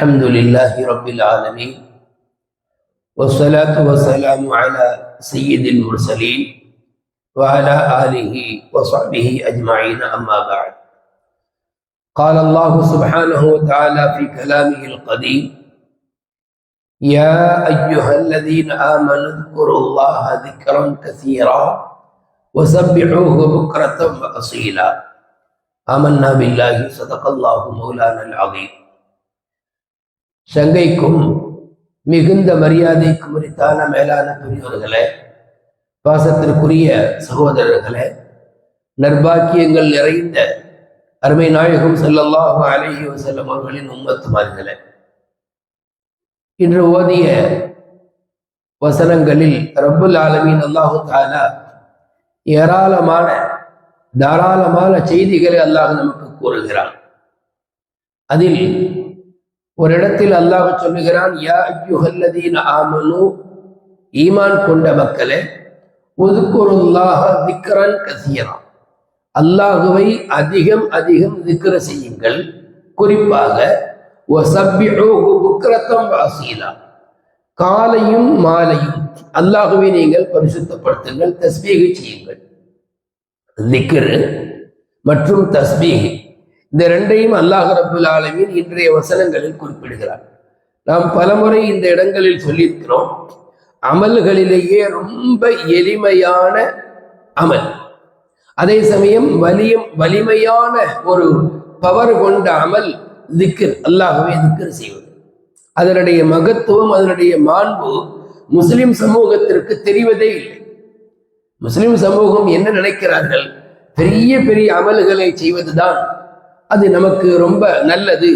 الحمد لله رب العالمين والصلاة والسلام على سيد المرسلين وعلى آله وصحبه أجمعين أما بعد. قال الله سبحانه وتعالى في كلامه القديم يا أيها الذين آمنوا اذكروا الله ذكرا كثيرا وسبحوه بكرة وأصيلا. آمنا بالله صدق الله مولانا العظيم. சங்கைக்கும் மிகுந்த மரியாதைக்கு உரித்தான மேலான பெரியோர்களே பாசத்திற்குரிய சகோதரர்களே நர்பாக்கியங்கள் நிறைந்த அருமை நாயகம் செல்லல்லாஹு அலைஹி வஸல்லம் அவர்களின் உம்மத்துமார்களே இன்று ஓதிய வசனங்களில் ரப்புல் ஆலமீன் அல்லாஹு தாலா ஏராளமான தாராளமான செய்திகளை அல்லாஹ் நமக்கு கூறுகிறான். அதில் ஒரு இடத்தில் அல்லாஹ் சொல்லுகிறான் யா ஐயுஹல்லதீன ஆமனு. ஈமான் கொண்ட மக்களே ஒதுக்குருல்லாக விக்ரன் கசீரா. அல்லாஹுவை அதிகம் அதிகம் திக்ர செய்யுங்கள். குறிப்பாக காலையும் மாலையும் அல்லாஹுவை நீங்கள் பரிசுத்தப்படுத்துங்கள் தஸ்பீகை செய்யுங்கள். திக்ரு மற்றும் தஸ்மீகை இந்த ரெண்டையும் அல்லாஹ் ரபுல் ஆலமின் இன்றைய வசனங்களில் குறிப்பிடுகிறார். நாம் பலமுறை இந்த இடங்களில் சொல்லியிருக்கிறோம் அமல்களிலேயே ரொம்ப எளிமையான அமல். அதே சமயம் வலியும் வலிமையான ஒரு பவர் கொண்ட அமல் திக்கர் அல்லாகவே திக்கர் செய்வது. அதனுடைய மகத்துவம் அதனுடைய மாண்பு முஸ்லிம் சமூகத்திற்கு தெரிவதே இல்லை. முஸ்லிம் சமூகம் என்ன நினைக்கிறார்கள்? பெரிய பெரிய அமல்களை செய்வதுதான் அது நமக்கு ரொம்ப நல்லது.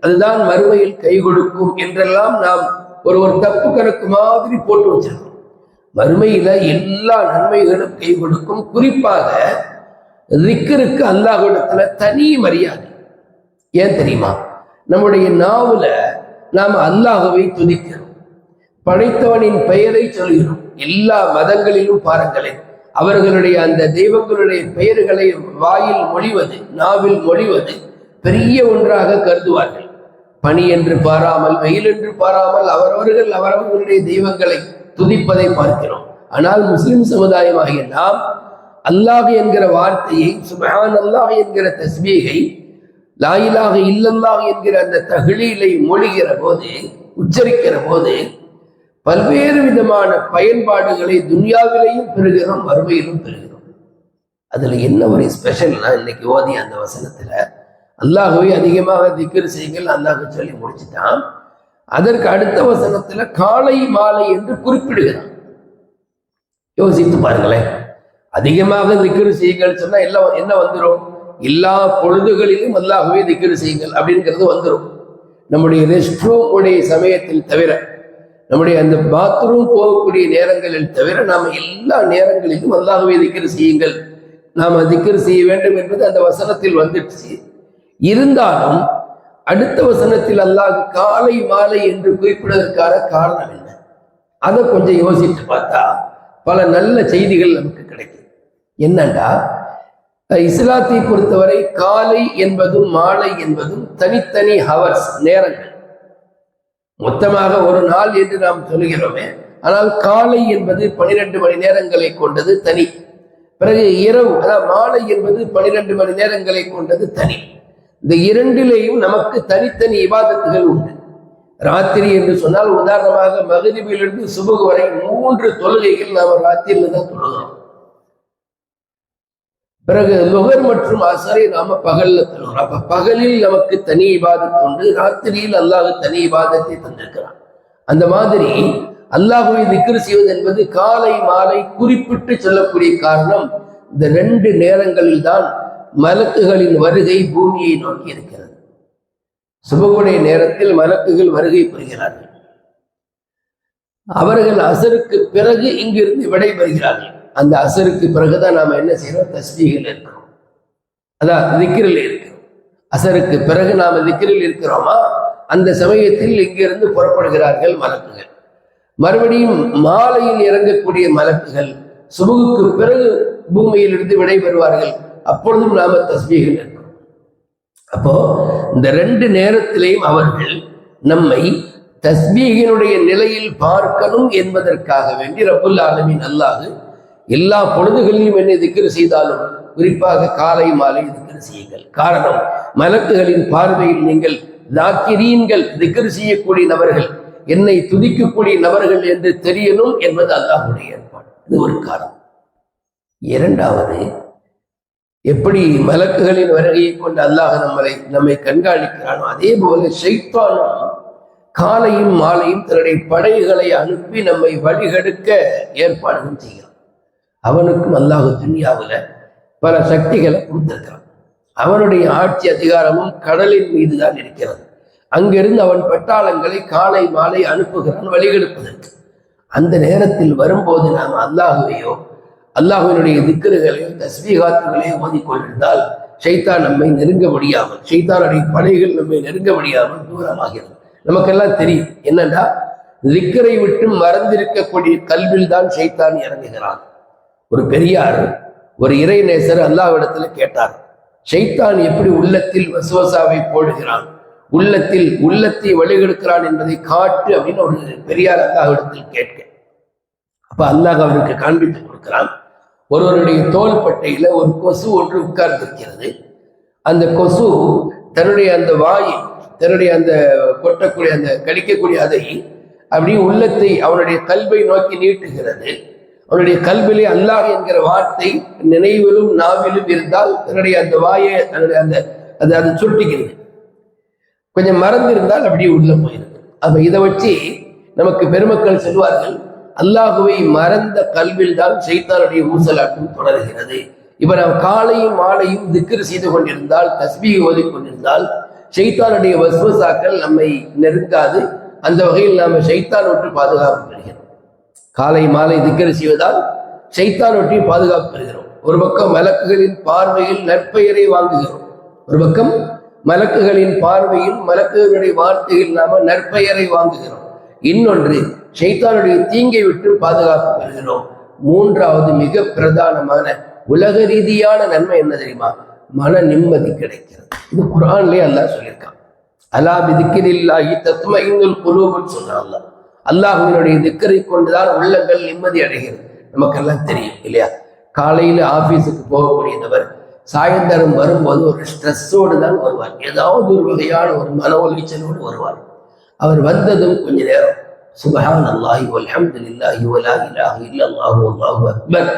அதுதான் மறுமையில் கை கொடுக்கும் என்றெல்லாம் நாம் ஒரு ஒரு தப்பு கணக்கு மாதிரி போட்டு வச்சிருக்கோம். மறுமையில எல்லா நன்மைகளும் கை கொடுக்கும். குறிப்பாக ரிக்கருக்கு அல்லாஹிடத்துல தனி மரியாதை. ஏன் தெரியுமா? நம்முடைய நாவுல நாம் அல்லாஹவை துதிக்கிறோம். படைத்தவனின் பெயரை சொல்கிறோம். எல்லா மதங்களிலும் பாருங்களேன். அவர்களுடைய அந்த தெய்வங்களுடைய பெயர்களை வாயில் மொழிவது நாவில் மொழிவது பெரிய ஒன்றாக கருதுவார்கள். பனி என்று பாராமல் வெயில் என்று பாராமல் அவரவர்கள் அவரவர்களுடைய தெய்வங்களை துதிப்பதை பார்க்கிறோம். ஆனால் முஸ்லிம் சமுதாயமாகிய நாம் அல்லாஹ் என்கிற வார்த்தையை சுபஹான் அல்லாஹ் என்கிற தஸ்மீகை லாயிலாக இல்லல்லாஹ் என்கிற அந்த தகிழீலை மொழிகிற போது உச்சரிக்கிற போது பல்வேறு விதமான பயன்பாடுகளை துன்யாவிலையும் பெறுகிறோம் வறுமையிலும் பெறுகிறோம். அதுல என்ன ஒரு ஸ்பெஷல்னா இன்னைக்கு ஓதி அந்த வசனத்துல? அல்லாஹுவை அதிகமாக திக்கர் செய்யுங்கள் அல்லாஹு சொல்லி முடிச்சுட்டான். அதற்கு அடுத்த வசனத்துல காலை மாலை என்று குறிப்பிடுகிறான். யோசித்து பாருங்களேன். அதிகமாக திக்கர் செய்யுங்கள் சொன்னா எல்லாம் என்ன வந்துடும் எல்லா பொழுதுகளிலும் அல்லாஹுவே திக்கர் செய்யுங்கள் அப்படிங்கிறது வந்துடும் நம்முடைய ரெஸ்ட் ரூம் உடைய சமயத்தில் தவிர நம்முடைய அந்த பாத்ரூம் போகக்கூடிய நேரங்களில் தவிர நாம் எல்லா நேரங்களிலும் அல்லாஹுவே திக்கர் செய்யுங்கள். நாம் திக்கர் செய்ய வேண்டும் என்பது அந்த வசனத்தில் வந்துடுச்சு. இருந்தாலும் அடுத்த வசனத்தில் அல்லாஹ் காலை மாலை என்று குறிப்பிடுவதற்கான காரணம் என்ன? அதை கொஞ்சம் யோசித்து பார்த்தா பல நல்ல செய்திகள் நமக்கு கிடைக்கும். என்னண்டா? இஸ்லாத்தை பொறுத்தவரை காலை என்பதும் மாலை என்பதும் தனித்தனி ஹவர்ஸ் நேரங்கள். மொத்தமாக ஒரு நாள் என்று நாம் சொல்கிறோமே. ஆனால் காலை என்பது பனிரெண்டு மணி நேரங்களை கொண்டது தனி. பிறகு இரவு அதாவது மாலை என்பது பனிரெண்டு மணி நேரங்களை கொண்டது தனி. இந்த இரண்டிலேயும் நமக்கு தனித்தனி இபாதத்துகள் உண்டு. ராத்திரி என்று சொன்னால் உதாரணமாக மகிழ்விலிருந்து சுபகு வரை மூன்று தொழுகைகள் நாம் ராத்திரியில் தான் தொழுகிறோம். பிறகு லுகர் மற்றும் அசரை நாம பகல்ல தருகிறோம் அப்ப பகலில் நமக்கு தனி இபாதத் உண்டு ராத்திரியில் அல்லாஹ் தனி இபாதத்தை தந்திருக்கிறான். அந்த மாதிரி அல்லாஹுவை திக்ரு செய்வது என்பது காலை மாலை குறிப்பிட்டு சொல்லக்கூடிய காரணம் இந்த ரெண்டு நேரங்களில் தான் மலக்குகளின் வருகை பூமியை நோக்கி இருக்கிறது. சுபகுடைய நேரத்தில் மலக்குகள் வருகை புரிகிறார்கள். அவர்கள் அசருக்கு பிறகு இங்கிருந்து விடைபெறுகிறார்கள். அந்த அசருக்கு பிறகுதான் நாம என்ன செய்யறோம்? தஸ்மீகள் இருக்கிறோம். அதான் திக்கிரில் இருக்கிறோம். அசருக்கு பிறகு நாம திக்கிரில் இருக்கிறோமா? அந்த சமயத்தில் இங்கிருந்து புறப்படுகிறார்கள் மலக்குகள். மறுபடியும் மாலையில் இறங்கக்கூடிய மலக்குகள் சுபகுக்கு பிறகு பூமியிலிருந்து விடைபெறுவார்கள். அப்பொழுதும் நாம தஸ்மீகள் இருக்கிறோம். அப்போ இந்த ரெண்டு நேரத்திலையும் அவர்கள் நம்மை தஸ்மீகினுடைய நிலையில் பார்க்கணும் என்பதற்காக வேண்டி ரபுல் ஆலமின் அல்லாஹ் எல்லா பொழுதுகளிலும் என்னை திக்கர் செய்தாலும் குறிப்பாக காலை மாலை திக்ரு செய்யுங்கள். காரணம் மலக்குகளின் பார்வையில் நீங்கள் லாக்கிரீன்கள் திக்ரு செய்யக்கூடிய நபர்கள் என்னை துதிக்கக்கூடிய நபர்கள் என்று தெரியணும் என்பது அல்லாஹுடைய ஏற்பாடு. இது ஒரு காரணம். இரண்டாவது எப்படி மலக்குகளின் வருகையை கொண்டு அல்லாஹ் நம்மளை நம்மை கண்காணிக்கிறானோ அதே போல ஷைத்தானும் காலையும் மாலையும் தன்னுடைய படைகளை அனுப்பி நம்மை வழிகெடுக்க ஏற்பாடுகள் செய்கிறான். அவனுக்கும் அல்லாஹு துன்யாவில் பல சக்திகளை கொடுத்திருக்கிறான். அவனுடைய ஆட்சி அதிகாரமும் கடலின் மீது தான் இருக்கிறது. அங்கிருந்து அவன் பட்டாளங்களை காலை மாலை அனுப்புகிறான் வழிகெடுப்பதற்கு. அந்த நேரத்தில் வரும்போது நாம் அல்லாஹுவையோ அல்லாஹுவினுடைய திக்கர்களையோ தஸ்மீகாத்துகளையோ ஓதிக்கொண்டிருந்தால் ஷைத்தான் நம்மை நெருங்க முடியாமல் ஷைத்தானுடைய படைகள் நம்மை நெருங்க முடியாமல் தூரமாகிறது. நமக்கெல்லாம் தெரியும். என்னன்னா லிக்கரை விட்டு மறந்திருக்கக்கூடிய கல்வில் தான் ஷைத்தான் இறங்குகிறான். ஒரு பெரியார் ஒரு இறைநேசர் அல்லாவிடத்தில் கேட்டார் ஷைத்தான் எப்படி உள்ளத்தில் வசுவசாவை போடுகிறான்? உள்ளத்தில் உள்ளத்தை வழிகெடுக்கிறான் என்பதை காட்டு அப்படின்னு ஒரு பெரியார் அல்லாஹ்விடத்தில் கேட்க. அப்ப அல்லாஹ் அவருக்கு காண்பித்து கொடுக்கிறான் ஒருவருடைய தோள்பட்டையில ஒரு கொசு ஒன்று உட்கார்ந்திருக்கிறது. அந்த கொசு தன்னுடைய அந்த வாயை தன்னுடைய அந்த கொட்டக்கூடிய அந்த கடிக்கக்கூடிய அதை அப்படி உள்ளத்தை அவனுடைய கல்வை நோக்கி நீட்டுகிறது. அவனுடைய கல்விலே அல்லாஹ் என்கிற வார்த்தை நினைவிலும் நாவிலும் இருந்தால் தன்னுடைய அந்த வாயை தன்னுடைய அந்த அது அது சுருட்டிக்கிறது கொஞ்சம் மறந்து இருந்தால் அப்படியே உள்ள போயிருக்கு அப்ப இதை வச்சு நமக்கு பெருமக்கள் சொல்வார்கள் அல்லாஹுவை மறந்த கல்வில் தான் சைத்தானுடைய ஊசலாட்டம் தொடர்கிறது. இவர் காலையும் மாலையும் திக்ரு செய்து கொண்டிருந்தால் தஸ்பீ ஓதி கொண்டிருந்தால் சைத்தானுடைய வசுவசாக்கள் நம்மை நெருங்காது. அந்த வகையில் நாம சைத்தான் விட்டு பாதுகாப்பு காலை மாலை திக்கரை செய்வதால் சைத்தான் பாதுகாப்பு பெறுகிறோம் ஒரு பக்கம் மலக்குகளின் பார்வையில் நற்பெயரை வாங்குகிறோம். ஒரு பக்கம் மலக்குகளின் பார்வையில் மலக்குகளுடைய வார்த்தையில் நாம நற்பெயரை வாங்குகிறோம். இன்னொன்று சைத்தானுடைய தீங்கை விட்டு பாதுகாப்பு பெறுகிறோம் மூன்றாவது மிக பிரதானமான உலக ரீதியான நன்மை என்ன தெரியுமா? மன நிம்மதி கிடைக்கிறது. இது குரான்லயே அல்லாஹ் சொல்லியிருக்கான். அலா பிதிக்கிரில்லாஹி தத்துவ இன்னுல் குலூபுன்னு சொல்றான் அல்லாஹுவினுடைய திக்கரை கொண்டுதான் உள்ளங்கள் நிம்மதி அடைகிறது. நமக்கெல்லாம் தெரியும் இல்லையா? காலையில ஆபீஸுக்கு போகக்கூடியவர் சாயந்தரம் வரும்போது ஒரு ஸ்ட்ரெஸ்ஸோடு தான் வருவார். ஏதாவது ஒரு வகையான ஒரு மன உளைச்சலோடு வருவார். அவர் வந்ததும் கொஞ்ச நேரம் சுபஹான் அல்லாஹி அல்ஹம்துலில்லாஹி வலா இலாஹ இல்லல்லாஹு அல்லாஹு அக்பர்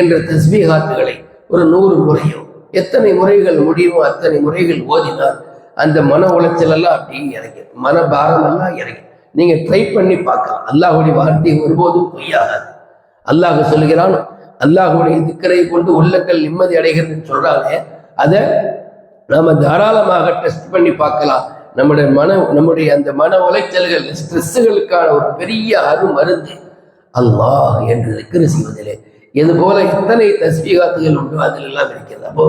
என்ற தஸ்பீகாத்துகளை ஒரு நூறு முறையும் எத்தனை முறைகள் முடியுமோ அத்தனை முறைகள் ஓதினால் அந்த மன உளைச்சல் எல்லாம் அப்படியே இறங்கி மன பாரம் எல்லாம் இறங்கி நீங்க ட்ரை பண்ணி பார்க்கலாம். அல்லாஹுடைய வார்த்தை ஒருபோதும் பொய்யாகாது. அல்லாஹ் சொல்லுகிறான் அல்லாஹுடைய திக்கரை கொண்டு உள்ளங்கள் நிம்மதி அடைகிறதுன்னு சொல்றாங்க. அதை நாம தாராளமாக டெஸ்ட் பண்ணி பார்க்கலாம். நம்முடைய மன நம்முடைய அந்த மன உளைச்சல்கள் ஸ்ட்ரெஸ்ஸுகளுக்கான ஒரு பெரிய அரு மருந்து அல்லாஹ் என்று திக்கரை செய்வதிலே. இது போல எத்தனை தஸ்வீகாத்துகள் உண்டு அதில் எல்லாம் இருக்கிறது. அப்போ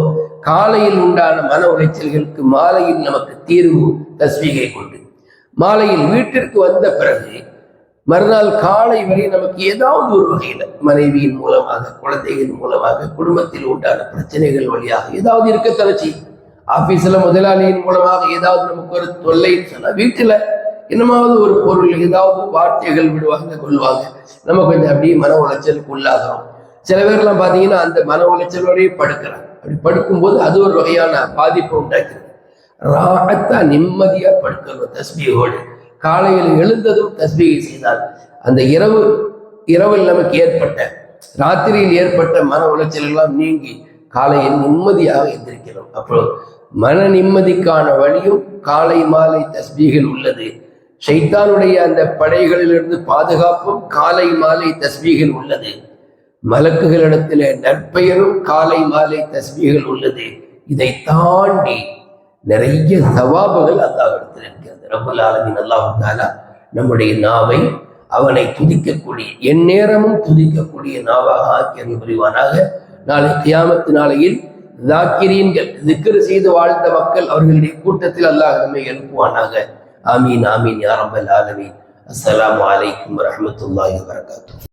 காலையில் உண்டான மன உளைச்சல்களுக்கு மாலையில் நமக்கு தீர்வு தஸ்பீகை கொண்டு. மாலையில் வீட்டிற்கு வந்த பிறகு மறுநாள் காலை வரை நமக்கு ஏதாவது ஒரு வகையில் மனைவியின் மூலமாக குழந்தைகளின் மூலமாக குடும்பத்தில் உண்டான பிரச்சனைகள் வழியாக ஏதாவது இருக்க தலைச்சி ஆபீஸ்ல முதலாளியின் மூலமாக ஏதாவது நமக்கு ஒரு தொல்லைன்னு சொன்னா வீட்டுல என்னமாவது ஒரு பொருள் ஏதாவது வார்த்தைகள் விடுவாங்க கொள்வாங்க. நம்ம கொஞ்சம் அப்படியே மன உளைச்சலுக்கு உள்ளாகிறோம். சில பேர்லாம் பாத்தீங்கன்னா அந்த மன உளைச்சலோடய படுக்கிறாங்க. அப்படி படுக்கும்போது அது ஒரு வகையான பாதிப்பு உண்டாக்குது ராகத்தா நிம்மதியா படுக்கணும் தஸ்பீகோடு. காலையில் எழுந்ததும் தஸ்பீகை செய்தால் அந்த இரவு இரவில் நமக்கு ஏற்பட்ட ராத்திரியில் ஏற்பட்ட மன உளைச்சல் எல்லாம் நீங்கி காலையில் நிம்மதியாக எந்திருக்கிறோம். அப்போ மன நிம்மதிக்கான வழியும் காலை மாலை தஸ்பீகள் உள்ளது. ஷைத்தானுடைய அந்த படைகளிலிருந்து பாதுகாப்பும் காலை மாலை தஸ்பீகள் உள்ளது. மலக்குகளிடத்தில் நற்பெயரும் காலை மாலை தஸ்பீகள் உள்ளது. இதை தாண்டி நிறைய சவாபுகள் அல்லாஹிடத்தில் இருக்கிறது ரப்பல் ஆலமின் அல்லாஹு தாலா நம்முடைய நாவை அவனை துதிக்கக்கூடிய எந்நேரமும் துதிக்கக்கூடிய நாவாக ஆக்கியது புரிவானாக. நாளை கியாமத்து நாளையில் தாக்கிரீன்கள் திக்ரு செய்து வாழ்ந்த மக்கள் அவர்களுடைய கூட்டத்தில் அல்லாஹ் நம்மை எழுப்புவானாக. ஆமீன் ஆமீன் யாரம்பல் ஆலமீன். அஸ்லாம் வலைக்கம் வரமத்துல்லாஹி வரகாத்து